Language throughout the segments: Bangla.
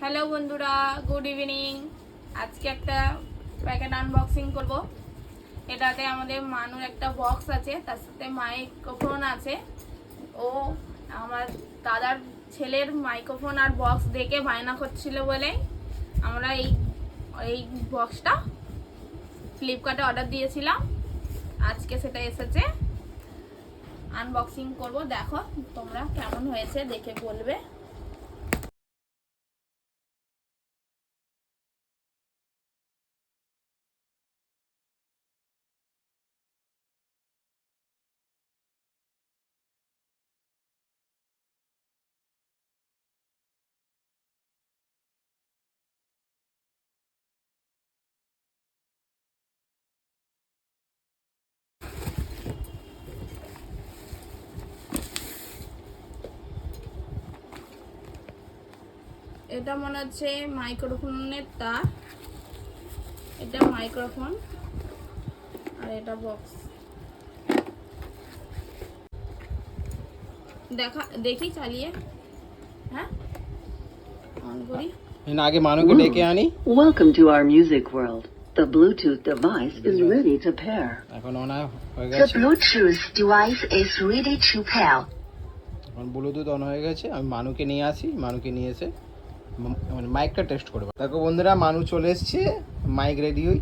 হ্যালো বন্ধুরা, গুড ইভিনিং। আজকে একটা প্যাকেট আনবক্সিং করব। এটাতে আমাদের মানুর একটা বক্স আছে, তার সাথে মাইক্রোফোন আছে। ও আমার দাদার ছেলের মাইক্রোফোন আর বক্স দেখে বায়না করছিল বলে আমরা এই এই বক্সটা ফ্লিপকার্টে অর্ডার দিয়েছিলাম। আজকে সেটা এসেছে। আনবক্সিং করব। দেখো তোমরা কেমন হয়েছে, দেখে বলবে। এটা মনে হচ্ছে মাইক্রোফোনের তার। এটা মাইক্রোফোন আর এটা বক্স দেখা দেখি চালিয়ে। হ্যাঁ? অন করি। না আগে মানুকে ডেকে আনি। Welcome to our music world. The Bluetooth device is ready to pair. এখন অনা হয়ে The গেছে। Bluetooth device is ready to pair. এখন ব্লুটুথ অন হয়ে গেছে। আমি মানুকে নিয়ে আসি। মানুকে নিয়ে এসে মানে মাইকটা টেস্ট করব দেখো। বন্ধুরা মানু চলে এসছে। মাইক রেডি হই।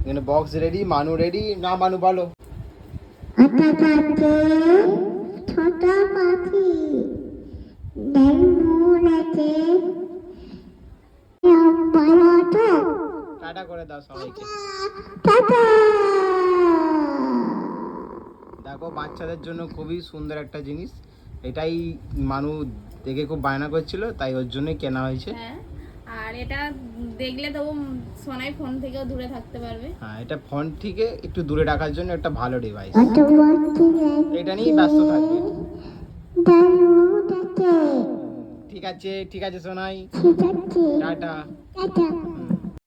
এখানে বক্স রেডি মানু রেডি না মানু বলো ছোটা পাখি তো টাটা করে দাও সবাইকে। দেখো বাচ্চাদের জন্য খুবই সুন্দর একটা জিনিস। এটাই মানু দেখে খুব বায়না করছিল তাই ওর জন্যই কেনা হয়েছে। হ্যাঁ আর এটা দেখলে তো সোনাই ফোন থেকেও দূরে থাকতে পারবে। হ্যাঁ এটা ফোন থেকে একটু দূরে রাখার জন্য একটা ভালো ডিভাইস এটা নিয়েই ব্যস্ত থাকবে। ঠিক আছে ঠিক আছে সোনাই। টাটা। টাটা।